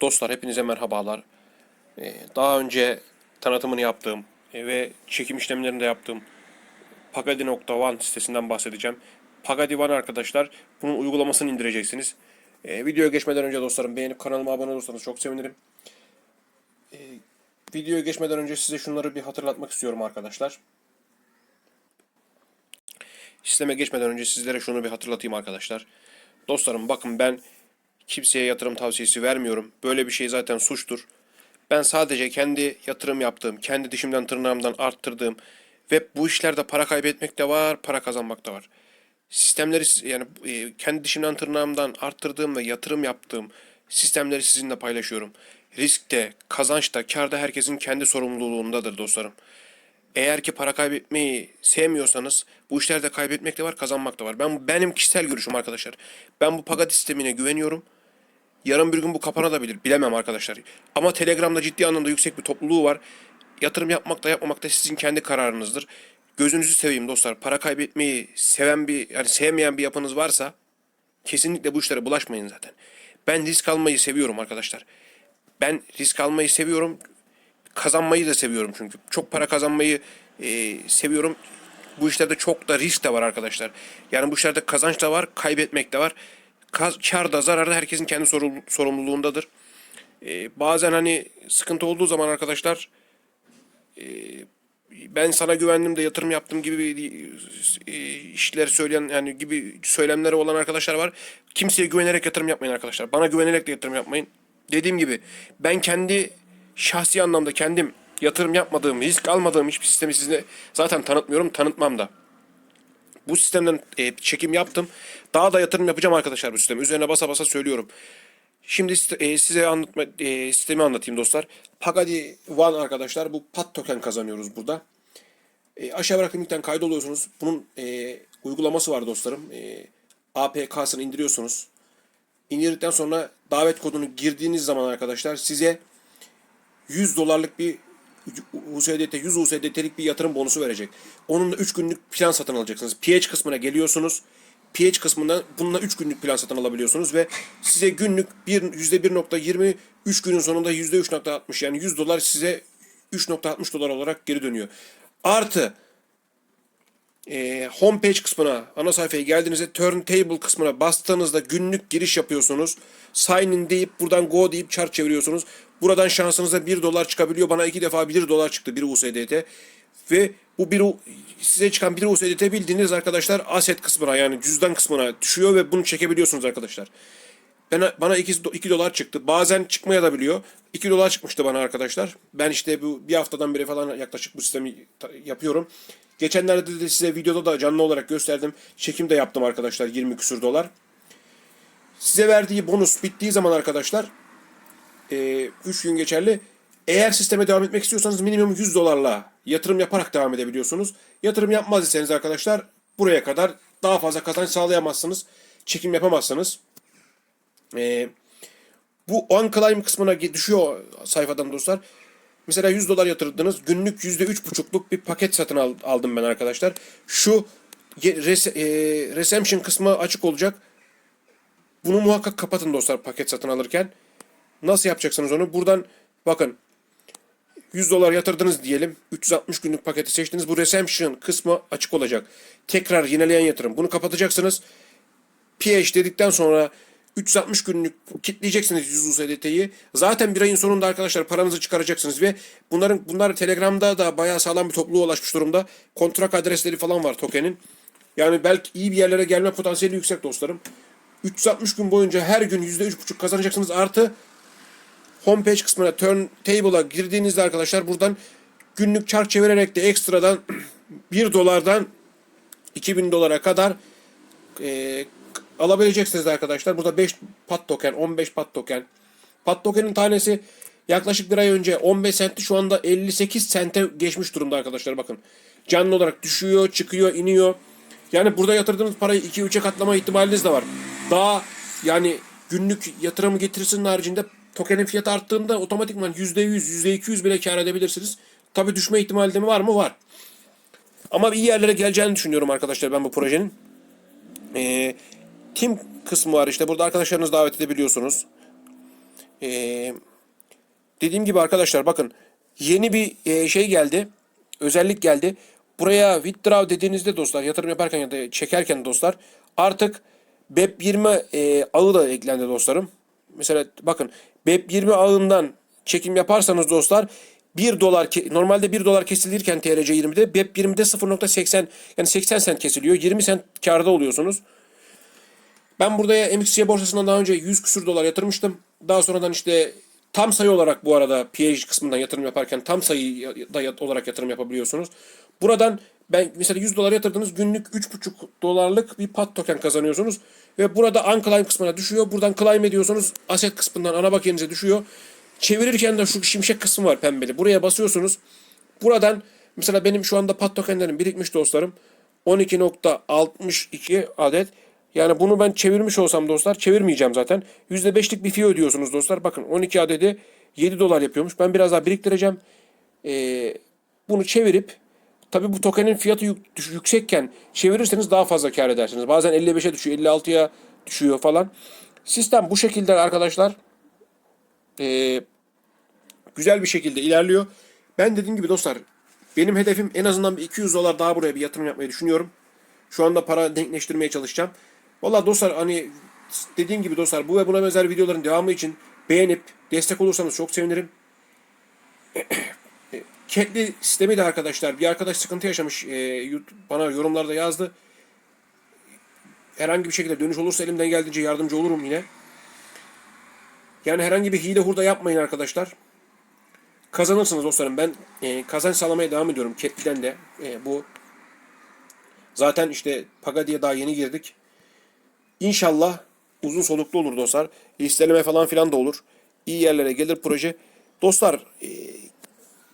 Dostlar hepinize merhabalar. Ee, Daha önce tanıtımını yaptığım e, ve çekim işlemlerini de yaptığım Pagadi.one sitesinden bahsedeceğim. Pagadi One arkadaşlar bunun uygulamasını indireceksiniz. Ee, videoya geçmeden önce dostlarım beğenip kanalıma abone olursanız çok sevinirim. Ee, videoya geçmeden önce size şunları bir hatırlatmak istiyorum arkadaşlar. Sisteme geçmeden önce sizlere şunu bir hatırlatayım arkadaşlar. Dostlarım bakın ben kimseye yatırım tavsiyesi vermiyorum. Böyle bir şey zaten suçtur. Ben sadece kendi yatırım yaptığım, kendi dişimden tırnağımdan arttırdığım ve bu işlerde para kaybetmek de var, para kazanmak da var. Sistemleri yani e, kendi dişimden tırnağımdan arttırdığım ve yatırım yaptığım sistemleri sizinle paylaşıyorum. Riskte, kazançta, karda herkesin kendi sorumluluğundadır dostlarım. Eğer ki para kaybetmeyi sevmiyorsanız bu işlerde kaybetmek de var, kazanmak da var. Ben benim kişisel görüşüm arkadaşlar. Ben bu Pagadi sistemine güveniyorum. Yarın bir gün bu kapanabilir. Bilemem arkadaşlar. Ama Telegram'da ciddi anlamda yüksek bir topluluğu var. Yatırım yapmak da yapmamak da sizin kendi kararınızdır. Gözünüzü seveyim dostlar. Para kaybetmeyi seven bir yani sevmeyen bir yapınız varsa kesinlikle bu işlere bulaşmayın zaten. Ben risk almayı seviyorum arkadaşlar. Ben risk almayı seviyorum. Kazanmayı da seviyorum çünkü. Çok para kazanmayı e, seviyorum. Bu işlerde çok da risk de var arkadaşlar. Yani bu işlerde kazanç da var, kaybetmek de var. Kar da zarar da herkesin kendi sorumlu- sorumluluğundadır. E, bazen hani sıkıntı olduğu zaman arkadaşlar e, ben sana güvendim de yatırım yaptım gibi e, işler söyleyen yani gibi söylemleri olan arkadaşlar var. Kimseye güvenerek yatırım yapmayın arkadaşlar. Bana güvenerek de yatırım yapmayın. Dediğim gibi ben kendi şahsi anlamda kendim yatırım yapmadığım, risk almadığım hiçbir sistemi size zaten tanıtmıyorum, tanıtmam da. Bu sistemden e, çekim yaptım. Daha da yatırım yapacağım arkadaşlar bu sisteme. Üzerine basa basa söylüyorum. Şimdi e, size anlatma, e, sistemi anlatayım dostlar. Pagadi One arkadaşlar bu pat token kazanıyoruz burada. E, aşağı bıraktığım linkten kaydoluyorsunuz. Bunun e, uygulaması var dostlarım. E, APK'sını indiriyorsunuz. İndirdikten sonra davet kodunu girdiğiniz zaman arkadaşlar size 100 dolarlık bir USDT, 100 USDT'lik bir yatırım bonusu verecek. Onun da 3 günlük plan satın alacaksınız. PH kısmına geliyorsunuz. PH kısmından bununla 3 günlük plan satın alabiliyorsunuz ve size günlük bir, %1.20 3 günün sonunda %3.60 yani 100 dolar size 3.60 dolar olarak geri dönüyor. Artı e, homepage kısmına, ana sayfaya geldiğinizde turntable kısmına bastığınızda günlük giriş yapıyorsunuz. Sign in deyip buradan go deyip chart çeviriyorsunuz. Buradan şansınıza 1 dolar çıkabiliyor. Bana 2 defa 1 dolar çıktı 1 USDT. Ve bu bir size çıkan 1 USDT bildiğiniz arkadaşlar asset kısmına yani cüzdan kısmına düşüyor ve bunu çekebiliyorsunuz arkadaşlar. Bana, bana 2, 2 dolar çıktı. Bazen çıkmaya da biliyor. 2 dolar çıkmıştı bana arkadaşlar. Ben işte bu bir haftadan beri falan yaklaşık bu sistemi yapıyorum. Geçenlerde de size videoda da canlı olarak gösterdim. Çekim de yaptım arkadaşlar 20 küsür dolar. Size verdiği bonus bittiği zaman arkadaşlar 3 gün geçerli. Eğer sisteme devam etmek istiyorsanız minimum 100 dolarla yatırım yaparak devam edebiliyorsunuz. Yatırım yapmaz iseniz arkadaşlar buraya kadar daha fazla kazanç sağlayamazsınız. Çekim yapamazsınız. Ee, bu on climb kısmına düşüyor sayfadan dostlar. Mesela 100 dolar yatırdınız. Günlük %3,5'luk bir paket satın al- aldım ben arkadaşlar. Şu res- e, reception kısmı açık olacak. Bunu muhakkak kapatın dostlar paket satın alırken. Nasıl yapacaksınız onu? Buradan bakın 100 dolar yatırdınız diyelim. 360 günlük paketi seçtiniz. Bu reception kısmı açık olacak. Tekrar yineleyen yatırım. Bunu kapatacaksınız. PH dedikten sonra 360 günlük kitleyeceksiniz 100 USDT'yi. Zaten bir ayın sonunda arkadaşlar paranızı çıkaracaksınız ve bunların bunlar Telegram'da da bayağı sağlam bir topluluğa ulaşmış durumda. Kontrak adresleri falan var tokenin. Yani belki iyi bir yerlere gelme potansiyeli yüksek dostlarım. 360 gün boyunca her gün %3,5 kazanacaksınız. Artı homepage kısmına turntable'a girdiğinizde arkadaşlar buradan günlük çark çevirerek de ekstradan 1 dolardan 2000 dolara kadar e, alabileceksiniz arkadaşlar. Burada 5 pat token, 15 pat token. Pat tokenin tanesi yaklaşık bir ay önce 15 centti şu anda 58 sente geçmiş durumda arkadaşlar bakın. Canlı olarak düşüyor, çıkıyor, iniyor. Yani burada yatırdığınız parayı 2-3'e katlama ihtimaliniz de var. Daha yani günlük yatırımı getirisinin haricinde tokenin fiyatı arttığında otomatikman %100, %200 bile kar edebilirsiniz. Tabi düşme ihtimali de mi var mı? Var. Ama iyi yerlere geleceğini düşünüyorum arkadaşlar ben bu projenin. Ee, Team kısmı var işte. Burada arkadaşlarınızı davet edebiliyorsunuz. Ee, dediğim gibi arkadaşlar bakın yeni bir e, şey geldi. Özellik geldi. Buraya withdraw dediğinizde dostlar yatırım yaparken ya da çekerken dostlar artık BEP20 e, ağı da eklendi dostlarım. Mesela bakın BEP20 ağından çekim yaparsanız dostlar 1 dolar normalde 1 dolar kesilirken TRC20'de BEP20'de 0.80 yani 80 sent kesiliyor. 20 sent karda oluyorsunuz. Ben buraya MXC borsasından daha önce 100 küsür dolar yatırmıştım. Daha sonradan işte tam sayı olarak bu arada PH kısmından yatırım yaparken tam sayı da olarak yatırım yapabiliyorsunuz. Buradan ben mesela 100 dolar yatırdınız günlük 3,5 dolarlık bir pat token kazanıyorsunuz. Ve burada unclimb kısmına düşüyor. Buradan climb ediyorsunuz. Asset kısmından ana bakiyenize düşüyor. Çevirirken de şu şimşek kısmı var pembeli. Buraya basıyorsunuz. Buradan mesela benim şu anda pat tokenlerim birikmiş dostlarım. 12.62 adet. Yani bunu ben çevirmiş olsam dostlar çevirmeyeceğim zaten. %5'lik bir fee ödüyorsunuz dostlar. Bakın 12 adedi 7 dolar yapıyormuş. Ben biraz daha biriktireceğim. Ee, bunu çevirip tabi bu tokenin fiyatı yüksekken çevirirseniz daha fazla kar edersiniz. Bazen 55'e düşüyor 56'ya düşüyor falan. Sistem bu şekilde arkadaşlar. Ee, güzel bir şekilde ilerliyor. Ben dediğim gibi dostlar benim hedefim en azından bir 200 dolar daha buraya bir yatırım yapmayı düşünüyorum. Şu anda para denkleştirmeye çalışacağım. Valla dostlar hani dediğim gibi dostlar bu ve buna benzer videoların devamı için beğenip destek olursanız çok sevinirim. Ketli sistemi de arkadaşlar bir arkadaş sıkıntı yaşamış e, bana yorumlarda yazdı. Herhangi bir şekilde dönüş olursa elimden geldiğince yardımcı olurum yine. Yani herhangi bir hile hurda yapmayın arkadaşlar. Kazanırsınız dostlarım. Ben e, kazanç sağlamaya devam ediyorum. Ketli'den de e, bu. Zaten işte Pagadi'ye daha yeni girdik. İnşallah uzun soluklu olur dostlar. Listeleme falan filan da olur. İyi yerlere gelir proje. Dostlar e,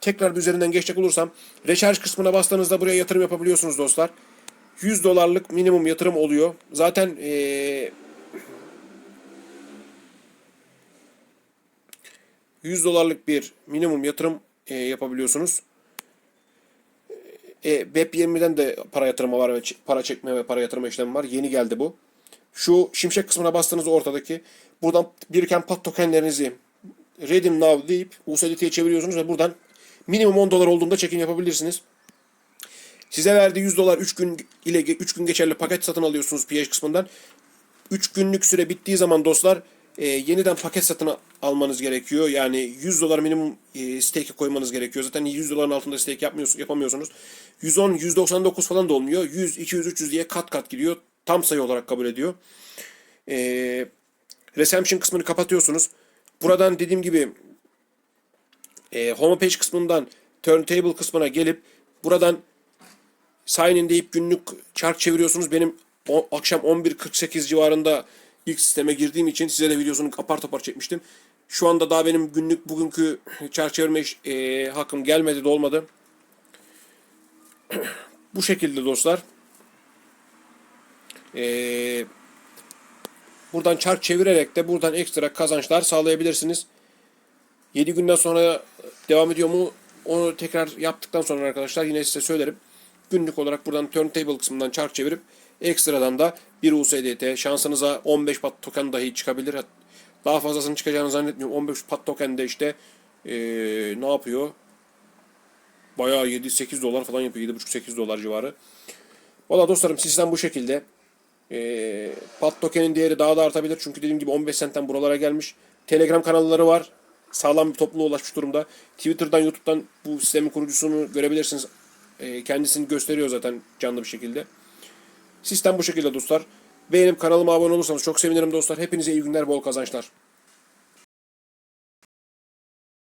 tekrar bir üzerinden geçecek olursam recharge kısmına bastığınızda buraya yatırım yapabiliyorsunuz dostlar. 100 dolarlık minimum yatırım oluyor. Zaten e, 100 dolarlık bir minimum yatırım e, yapabiliyorsunuz. E, BEP20'den de para yatırma var ve para çekme ve para yatırma işlemi var. Yeni geldi bu. Şu şimşek kısmına bastığınız ortadaki buradan biriken pat tokenlerinizi redeem now deyip USDT'ye çeviriyorsunuz ve buradan minimum 10 dolar olduğunda çekim yapabilirsiniz. Size verdiği 100 dolar 3 gün ile 3 gün geçerli paket satın alıyorsunuz PH kısmından. 3 günlük süre bittiği zaman dostlar e, yeniden paket satın almanız gerekiyor. Yani 100 dolar minimum e, stake'e koymanız gerekiyor. Zaten 100 doların altında stake yapmıyorsunuz, yapamıyorsunuz. 110, 199 falan da olmuyor. 100, 200, 300 diye kat kat gidiyor. Tam sayı olarak kabul ediyor. E, reception kısmını kapatıyorsunuz. Buradan dediğim gibi e, homepage kısmından turntable kısmına gelip buradan sign in deyip günlük çark çeviriyorsunuz. Benim o, akşam 11.48 civarında ilk sisteme girdiğim için size de videosunu apar topar çekmiştim. Şu anda daha benim günlük bugünkü çark çevirme e, hakkım gelmedi de olmadı. Bu şekilde dostlar. E, buradan çark çevirerek de buradan ekstra kazançlar sağlayabilirsiniz. 7 günden sonra devam ediyor mu? Onu tekrar yaptıktan sonra arkadaşlar yine size söylerim. Günlük olarak buradan turntable kısmından çark çevirip ekstradan da bir USDT şansınıza 15 pat token dahi çıkabilir. Daha fazlasının çıkacağını zannetmiyorum. 15 pat token de işte eee, ne yapıyor? Bayağı 7-8 dolar falan yapıyor. 7,5-8 dolar civarı. Valla dostlarım sistem bu şekilde. Eee pat tokenin değeri daha da artabilir. Çünkü dediğim gibi 15 sentten buralara gelmiş. Telegram kanalları var. Sağlam bir topluluğa ulaşmış durumda. Twitter'dan, YouTube'dan bu sistemin kurucusunu görebilirsiniz. Eee, kendisini gösteriyor zaten canlı bir şekilde. Sistem bu şekilde dostlar. Beğenip kanalıma abone olursanız çok sevinirim dostlar. Hepinize iyi günler, bol kazançlar.